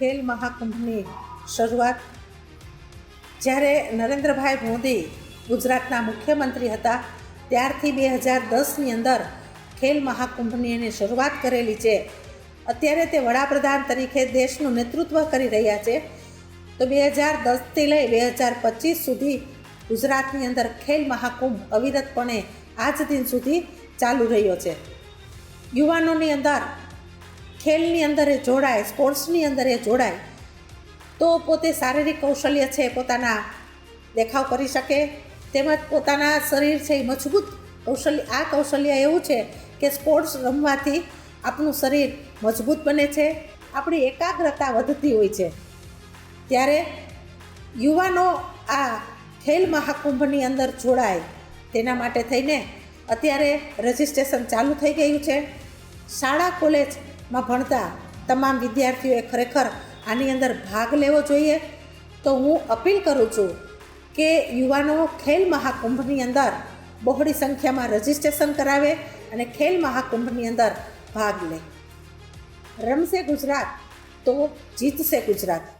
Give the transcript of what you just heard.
ખેલ મહાકુંભની શરૂઆત જ્યારે નરેન્દ્રભાઈ મોદી ગુજરાતના મુખ્યમંત્રી હતા, ત્યારથી બે હજાર દસની અંદર ખેલ મહાકુંભની એની શરૂઆત કરેલી છે. અત્યારે તે વડાપ્રધાન તરીકે દેશનું નેતૃત્વ કરી રહ્યા છે. તો બે હજાર દસથી લઈ બે હજાર પચીસ સુધી ગુજરાતની અંદર ખેલ મહાકુંભ અવિરતપણે આજ દિન સુધી ચાલુ રહ્યો છે. યુવાનોની અંદર ખેલની અંદર એ જોડાય, સ્પોર્ટ્સની અંદર એ જોડાય, તો પોતે શારીરિક કૌશલ્ય છે પોતાના દેખાવ કરી શકે. તેમજ પોતાના શરીર છે એ મજબૂત કૌશલ્ય, આ કૌશલ્ય એવું છે કે સ્પોર્ટ્સ રમવાથી આપણું શરીર મજબૂત બને છે, આપણી એકાગ્રતા વધતી હોય છે. ત્યારે યુવાનો આ ખેલ મહાકુંભની અંદર જોડાય, તેના માટે થઈને અત્યારે રજિસ્ટ્રેશન ચાલુ થઈ ગયું છે. શાળા કોલેજમાં ભણતા તમામ વિદ્યાર્થીઓએ ખરેખર આની અંદર ભાગ લેવો જોઈએ. તો હું અપીલ કરું છું કે યુવાનો ખેલ મહાકુંભની અંદર બહોળી સંખ્યામાં રજિસ્ટ્રેશન કરાવે અને ખેલ મહાકુંભની અંદર ભાગ લે. રમશે ગુજરાત તો જીતશે ગુજરાત.